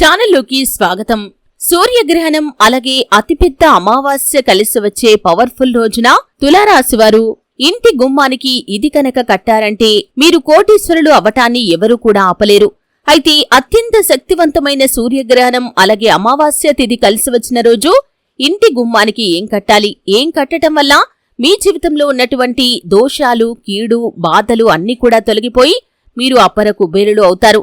ఛానల్లోకి స్వాగతం. సూర్యగ్రహణం అలాగే అతిపెద్ద అమావాస్య కలిసి వచ్చే పవర్ఫుల్ రోజున తులారాశివారు ఇంటి గుమ్మానికి ఇది కనుక కట్టారంటే మీరు కోటీశ్వరులు అవటాన్ని ఎవరూ కూడా ఆపలేరు. అయితే అత్యంత శక్తివంతమైన సూర్యగ్రహణం అలాగే అమావాస్య తిథి కలిసి వచ్చిన రోజు ఇంటి గుమ్మానికి ఏం కట్టాలి? ఏం కట్టటం వల్ల మీ జీవితంలో ఉన్నటువంటి దోషాలు కీడు బాధలు అన్నీ కూడా తొలగిపోయి మీరు అపర కుబేరులు అవుతారు.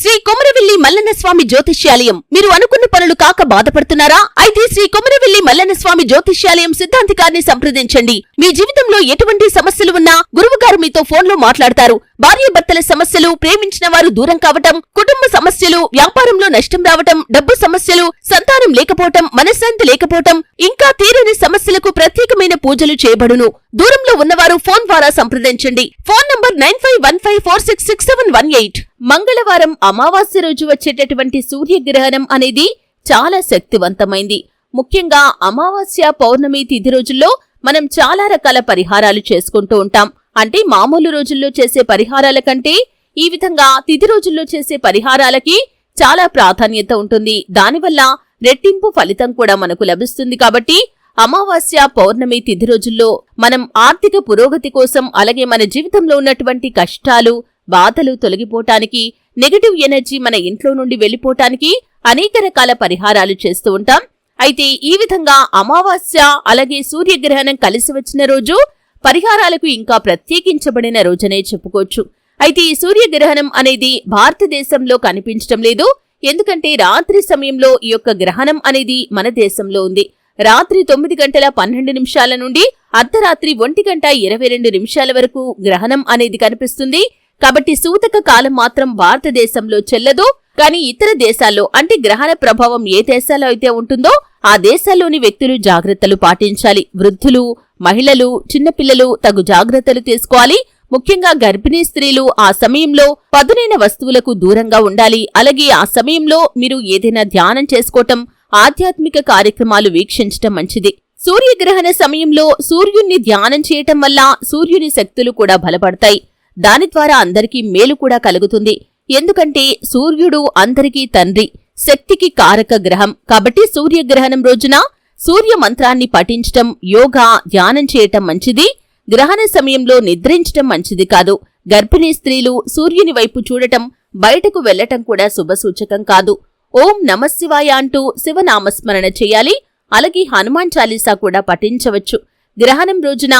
శ్రీ కొమరవెల్లి మల్లన్న స్వామి జ్యోతిష్యాలయం. మీరు అనుకున్న పనులు కాక బాధపడుతున్నారా? అయితే శ్రీ కొమరవెల్లి మల్లన్న స్వామి జ్యోతిష్యాలయం సిద్ధాంతికారిని సంప్రదించండి. మీ జీవితంలో ఎటువంటి సమస్యలు ఉన్నా గురువుగారు మీతో ఫోన్లో మాట్లాడతారు. భార్యాభర్తల సమస్యలు ప్రేమించిన వారు దూరం కావటం కుటుంబ సమస్యలు వ్యాపారంలో నష్టం రావటం డబ్బు సమస్యలు సంతానం లేకపోవటం మనశ్శాంతి లేకపోవటం ఇంకా తీరని సమస్యలకు ప్రత్యేకమైన పూజలు చేయబడును. దూరంలో ఉన్నవారు ఫోన్ ద్వారా సంప్రదించండి. Phone number nine five one five four six six seven one eight. మంగళవారం అమావాస్య రోజు వచ్చేటటువంటి సూర్యగ్రహణం అనేది చాలా శక్తివంతమైంది. ముఖ్యంగా అమావాస్య పౌర్ణమి తిథి రోజుల్లో మనం చాలా రకాల పరిహారాలు చేసుకుంటూ ఉంటాం. అంటే మామూలు రోజుల్లో చేసే పరిహారాల కంటే ఈ విధంగా తిథి రోజుల్లో చేసే పరిహారాలకి చాలా ప్రాధాన్యత ఉంటుంది. దానివల్ల రెట్టింపు ఫలితం కూడా మనకు లభిస్తుంది కాబట్టి అమావాస్య పౌర్ణమి తిథి రోజుల్లో మనం ఆర్థిక పురోగతి కోసం అలాగే మన జీవితంలో ఉన్నటువంటి కష్టాలు బాధలు తొలగిపోవటానికి నెగటివ్ ఎనర్జీ మన ఇంట్లో నుండి వెళ్ళిపోటానికి అనేక రకాల పరిహారాలు చేస్తూ ఉంటాం. అయితే ఈ విధంగా అమావాస్య అలాగే సూర్యగ్రహణం కలిసి వచ్చిన రోజు పరిహారాలకు ఇంకా ప్రత్యేకించబడిన రోజనే చెప్పుకోవచ్చు. అయితే ఈ సూర్యగ్రహణం అనేది భారతదేశంలో కనిపించటం లేదు. ఎందుకంటే రాత్రి సమయంలో ఈ యొక్క గ్రహణం అనేది మన దేశంలో ఉంది. రాత్రి తొమ్మిది గంటల పన్నెండు నిమిషాల నుండి అర్ధరాత్రి ఒంటి గంట ఇరవై రెండు నిమిషాల వరకు గ్రహణం అనేది కనిపిస్తుంది. కాబట్టి సూతక కాలం మాత్రం భారతదేశంలో చెల్లదు. కానీ ఇతర దేశాల్లో అంటే గ్రహణ ప్రభావం ఏ దేశాల్లో అయితే ఉంటుందో ఆ దేశాల్లోని వ్యక్తులు జాగ్రత్తలు పాటించాలి. వృద్ధులు మహిళలు చిన్నపిల్లలు తగు జాగ్రత్తలు తీసుకోవాలి. ముఖ్యంగా గర్భిణీ స్త్రీలు ఆ సమయంలో పదునైన వస్తువులకు దూరంగా ఉండాలి. అలాగే ఆ సమయంలో మీరు ఏదైనా ధ్యానం చేసుకోవటం ఆధ్యాత్మిక కార్యక్రమాలు వీక్షించటం మంచిది. సూర్యగ్రహణ సమయంలో సూర్యుణ్ణి ధ్యానం చేయటం వల్ల సూర్యుని శక్తులు కూడా బలపడతాయి. దాని ద్వారా అందరికీ మేలు కూడా కలుగుతుంది. ఎందుకంటే సూర్యుడు అందరికీ తండ్రి శక్తికి కారక గ్రహం. కాబట్టి సూర్యగ్రహణం రోజున సూర్య మంత్రాన్ని పఠించటం యోగా ధ్యానం చేయటం మంచిది. గ్రహణ సమయంలో నిద్రించటం మంచిది కాదు. గర్భిణీ స్త్రీలు సూర్యుని వైపు చూడటం బయటకు వెళ్ళటం కూడా శుభసూచకం కాదు. ఓం నమశివాయ అంటూ శివనామస్మరణ చేయాలి. అలాగే హనుమాన్ చాలీసా కూడా పఠించవచ్చు. గ్రహణం రోజున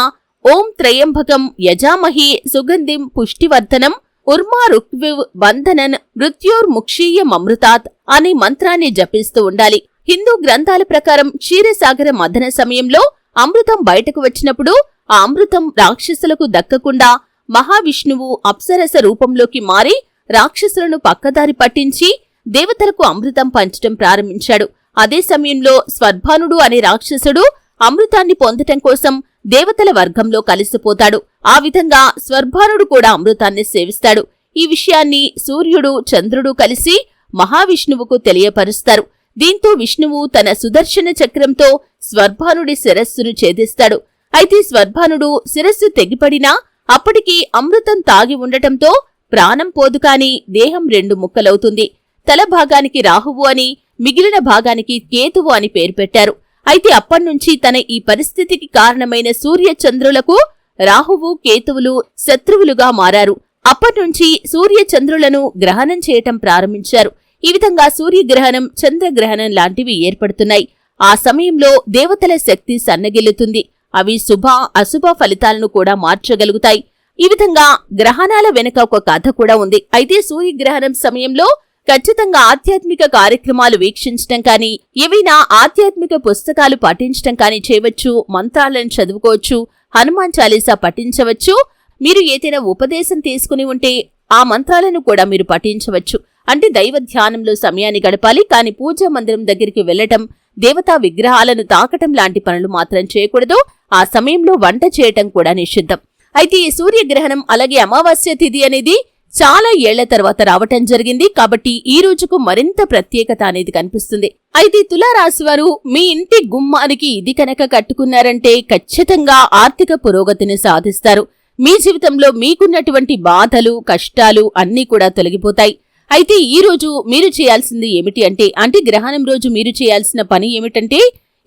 ఓం త్రయంబకం యజామహి సుగంధిం పుష్టివర్ధనం ఉర్మా రుక్వివ్ బంధనన్ మృత్యోర్ముక్షీయమృతాత్ అనే మంత్రాన్ని జపిస్తూ ఉండాలి. హిందూ గ్రంథాల ప్రకారం క్షీరసాగర మదన సమయంలో అమృతం బయటకు వచ్చినప్పుడు ఆ అమృతం రాక్షసులకు దక్కకుండా మహావిష్ణువు అప్సరస రూపంలోకి మారి రాక్షసులను పక్కదారి పట్టించి దేవతలకు అమృతం పంచటం ప్రారంభించాడు. అదే సమయంలో స్వర్భానుడు అనే రాక్షసుడు అమృతాన్ని పొందటం కోసం దేవతల వర్గంలో కలిసిపోతాడు. ఆ విధంగా స్వర్భానుడు కూడా అమృతాన్ని సేవిస్తాడు. ఈ విషయాన్ని సూర్యుడు చంద్రుడు కలిసి మహావిష్ణువుకు తెలియపరుస్తారు. దీంతో విష్ణువు తన సుదర్శన చక్రంతో స్వర్భానుడి శిరస్సును ఛేదిస్తాడు. అయితే స్వర్భానుడు శిరస్సు తెగిపడినా అప్పటికి అమృతం తాగి ఉండటంతో ప్రాణం పోదు కాని దేహం రెండు ముక్కలవుతుంది. తల భాగానికి రాహువు అని మిగిలిన భాగానికి కేతువు అని పేరు పెట్టారు. అయితే అప్పట్నుంచి తన ఈ పరిస్థితికి కారణమైన సూర్య చంద్రులకు రాహువు కేతువులు శత్రువులుగా మారారు. అప్పట్నుంచి సూర్య చంద్రులను గ్రహణం చేయటం ప్రారంభించారు. ఈ విధంగా సూర్యగ్రహణం చంద్రగ్రహణం లాంటివి ఏర్పడుతున్నాయి. ఆ సమయంలో దేవతల శక్తి సన్నగిల్లుతుంది. అవి శుభ అశుభ ఫలితాలను కూడా మార్చగలుగుతాయి. ఈ విధంగా గ్రహణాల వెనుక ఒక కథ కూడా ఉంది. అయితే సూర్యగ్రహణం సమయంలో ఖచ్చితంగా ఆధ్యాత్మిక కార్యక్రమాలు వీక్షించటం కానీ ఏవైనా ఆధ్యాత్మిక పుస్తకాలు పఠించటం కానీ చేయవచ్చు మంత్రాలను చదువుకోవచ్చు హనుమాన్ చాలీసా పఠించవచ్చు మీరు ఏదైనా ఉపదేశం తీసుకుని ఉంటే ఆ మంత్రాలను కూడా మీరు పఠించవచ్చు. అంటే దైవ ధ్యానంలో సమయాన్ని గడపాలి కానీ పూజా మందిరం దగ్గరికి వెళ్ళటం దేవతా విగ్రహాలను తాకటం లాంటి పనులు మాత్రం చేయకూడదు. ఆ సమయంలో వంట చేయటం కూడా నిషిద్ధం. అయితే ఈ సూర్యగ్రహణం అలాగే అమావాస్య తిథి అనేది చాలా ఏళ్ళ తర్వాత రావటం జరిగింది. కాబట్టి ఈ రోజుకు మరింత ప్రత్యేకత అనేది కనిపిస్తుంది. అయితే తులారాశివారు మీ ఇంటి గుమ్మానికి ఇది కనుక కట్టుకున్నారంటే ఖచ్చితంగా ఆర్థిక పురోగతిని సాధిస్తారు. మీ జీవితంలో మీకున్నటువంటి బాధలు కష్టాలు అన్నీ కూడా తొలగిపోతాయి. అయితే ఈ రోజు మీరు చేయాల్సింది ఏమిటి అంటే అంటే గ్రహణం రోజు మీరు చేయాల్సిన పని ఏమిటంటే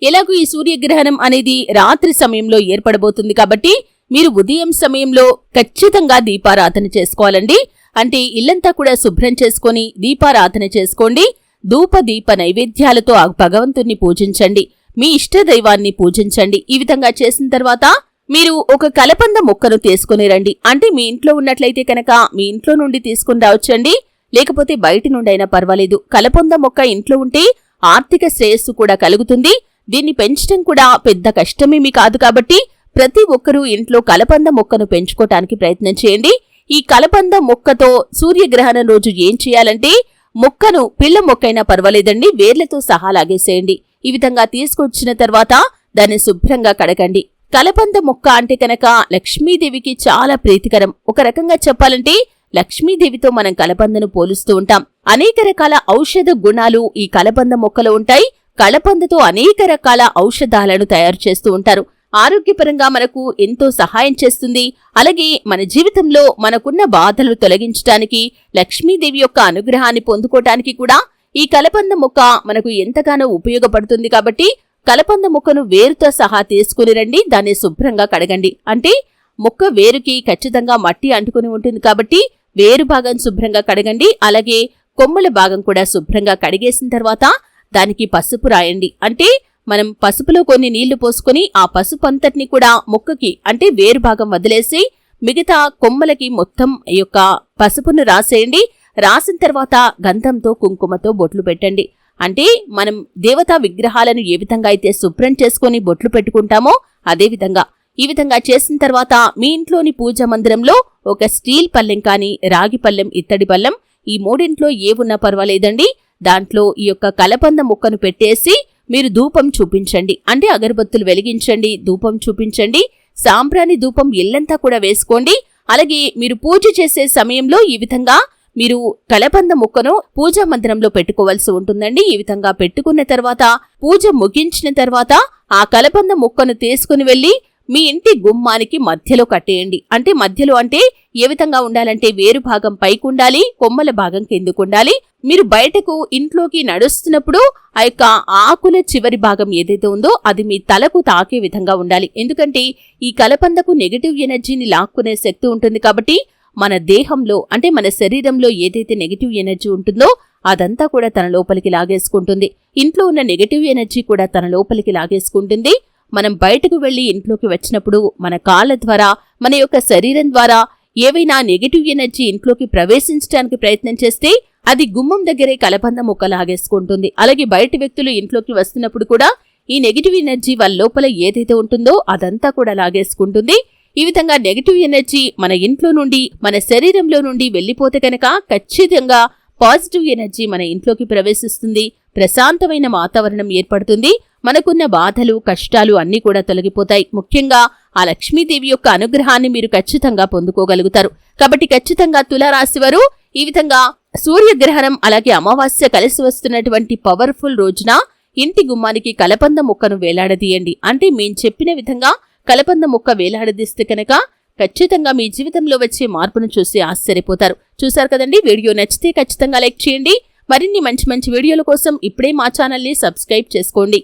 ఎలాగూ ఈ సూర్యగ్రహణం అనేది రాత్రి సమయంలో ఏర్పడబోతుంది కాబట్టి మీరు ఉదయం సమయంలో ఖచ్చితంగా దీపారాధన చేసుకోవాలండి. అంటే ఇల్లంతా కూడా శుభ్రం చేసుకొని దీపారాధన చేసుకోండి. ధూప దీప నైవేద్యాలతో ఆ భగవంతుణ్ణి పూజించండి. మీ ఇష్ట దైవాన్ని పూజించండి. ఈ విధంగా చేసిన తర్వాత మీరు ఒక కలపంద మొక్కను తీసుకుని రండి. అంటే మీ ఇంట్లో ఉన్నట్లయితే కనుక మీ ఇంట్లో నుండి తీసుకుని రావచ్చండి. లేకపోతే బయటి నుండి అయినా పర్వాలేదు. కలపొంద మొక్క ఇంట్లో ఉంటే ఆర్థిక శ్రేయస్సు కూడా కలుగుతుంది. దీన్ని పెంచడం కూడా పెద్ద కష్టమేమీ కాదు కాబట్టి ప్రతి ఒక్కరూ ఇంట్లో కలబంద మొక్కను పెంచుకోవటానికి ప్రయత్నం చేయండి. ఈ కలబంద మొక్కతో సూర్యగ్రహణం రోజు ఏం చేయాలంటే మొక్కను పిల్ల మొక్కైనా పర్వాలేదండి వేర్లతో సహా లాగేసేయండి. ఈ విధంగా తీసుకొచ్చిన తర్వాత దాన్ని శుభ్రంగా కడగండి. కలబంద మొక్క అంటే కనుక లక్ష్మీదేవికి చాలా ప్రీతికరం. ఒక రకంగా చెప్పాలంటే లక్ష్మీదేవితో మనం కలబందను పోలుస్తూ ఉంటాం. అనేక రకాల ఔషధ గుణాలు ఈ కలబంద మొక్కలో ఉంటాయి. కలబందతో అనేక రకాల ఔషధాలను తయారు చేస్తూ ఉంటారు. ఆరోగ్యపరంగా మనకు ఎంతో సహాయం చేస్తుంది. అలాగే మన జీవితంలో మనకున్న బాధలు తొలగించడానికి లక్ష్మీదేవి యొక్క అనుగ్రహాన్ని పొందుకోవటానికి కూడా ఈ కలబంద మొక్క మనకు ఎంతగానో ఉపయోగపడుతుంది కాబట్టి కలబంద మొక్కను వేరుతో సహా తీసుకుని రండి. దాన్ని శుభ్రంగా కడగండి. అంటే మొక్క వేరుకి ఖచ్చితంగా మట్టి అంటుకుని ఉంటుంది కాబట్టి వేరు భాగం శుభ్రంగా కడగండి. అలాగే కొమ్మల భాగం కూడా శుభ్రంగా కడిగేసిన తర్వాత దానికి పసుపు రాయండి. అంటే మనం పసుపులో కొన్ని నీళ్ళు పోసుకొని ఆ పసుపు అంతటిని కూడా మొక్కకి అంటే వేరు భాగం వదిలేసి మిగతా కొమ్మలకి మొత్తం ఈ యొక్క పసుపును రాసేయండి. రాసిన తర్వాత గంధంతో కుంకుమతో బొట్లు పెట్టండి. అంటే మనం దేవతా విగ్రహాలను ఏ విధంగా అయితే శుభ్రం చేసుకొని బొట్లు పెట్టుకుంటామో అదేవిధంగా ఈ విధంగా చేసిన తర్వాత మీ ఇంట్లోని పూజ మందిరంలో ఒక స్టీల్ పల్లెం కానీ రాగి పల్లెం ఇత్తడి పల్లెం ఈ మూడింట్లో ఏ ఉన్నా పర్వాలేదండి. దాంట్లో ఈ యొక్క కలపంద ముక్కను పెట్టేసి మీరు ధూపం చూపించండి. అంటే అగరబత్తులు వెలిగించండి ధూపం చూపించండి సాంబ్రాణి ధూపం ఇల్లంతా కూడా వేసుకోండి. అలాగే మీరు పూజ చేసే సమయంలో ఈ విధంగా మీరు కలబంద ముక్కను పూజా మందిరంలో పెట్టుకోవాల్సి ఉంటుందండి. ఈ విధంగా పెట్టుకున్న తర్వాత పూజ ముగించిన తర్వాత ఆ కలబంద ముక్కను తీసుకుని వెళ్ళి మీ ఇంటి గుమ్మానికి మధ్యలో కట్టేయండి. అంటే మధ్యలో అంటే ఏ విధంగా ఉండాలంటే వేరు భాగం పైకుండాలి కొమ్మల భాగం కిందకుండాలి మీరు బయటకు ఇంట్లోకి నడుస్తున్నప్పుడు ఆ యొక్క ఆకుల చివరి భాగం ఏదైతే ఉందో అది మీ తలకు తాకే విధంగా ఉండాలి. ఎందుకంటే ఈ కలపందకు నెగిటివ్ ఎనర్జీని లాక్కునే శక్తి ఉంటుంది కాబట్టి మన దేహంలో అంటే మన శరీరంలో ఏదైతే నెగిటివ్ ఎనర్జీ ఉంటుందో అదంతా కూడా తన లోపలికి లాగేసుకుంటుంది. ఇంట్లో ఉన్న నెగిటివ్ ఎనర్జీ కూడా తన లోపలికి లాగేసుకుంటుంది. మనం బయటకు వెళ్ళి ఇంట్లోకి వచ్చినప్పుడు మన కాళ్ళ ద్వారా మన యొక్క శరీరం ద్వారా ఏవైనా నెగిటివ్ ఎనర్జీ ఇంట్లోకి ప్రవేశించడానికి ప్రయత్నం చేస్తే అది గుమ్మం దగ్గరే కలబంద ముక్క లాగేసుకుంటుంది అలాగే బయటి వ్యక్తులు ఇంట్లోకి వస్తున్నప్పుడు కూడా ఈ నెగిటివ్ ఎనర్జీ వాళ్ళ లోపల ఏదైతే ఉంటుందో అదంతా కూడా లాగేసుకుంటుంది. ఈ విధంగా నెగిటివ్ ఎనర్జీ మన ఇంట్లో నుండి మన శరీరంలో నుండి వెళ్ళిపోతే కనుక ఖచ్చితంగా పాజిటివ్ ఎనర్జీ మన ఇంట్లోకి ప్రవేశిస్తుంది. ప్రశాంతమైన వాతావరణం ఏర్పడుతుంది. మనకున్న బాధలు కష్టాలు అన్నీ కూడా తొలగిపోతాయి. ముఖ్యంగా ఆ లక్ష్మీదేవి యొక్క అనుగ్రహాన్ని మీరు ఖచ్చితంగా పొందుకోగలుగుతారు. కాబట్టి ఖచ్చితంగా తులారాశి వారు ఈ విధంగా సూర్యగ్రహణం అలాగే అమావాస్య కలిసి వస్తున్నటువంటి పవర్ఫుల్ రోజున ఇంటి గుమ్మానికి కలపంద ముక్కను వేలాడదీయండి. అంటే మేం చెప్పిన విధంగా కలపంద ముక్క వేలాడదీస్తే కనుక ఖచ్చితంగా మీ జీవితంలో వచ్చే మార్పును చూసి ఆశ్చర్యపోతారు. చూశారు కదండి? వీడియో నచ్చితే ఖచ్చితంగా లైక్ చేయండి. మరిన్ని మంచి మంచి వీడియోల కోసం ఇప్పుడే మా ఛానల్ని సబ్స్క్రైబ్ చేసుకోండి.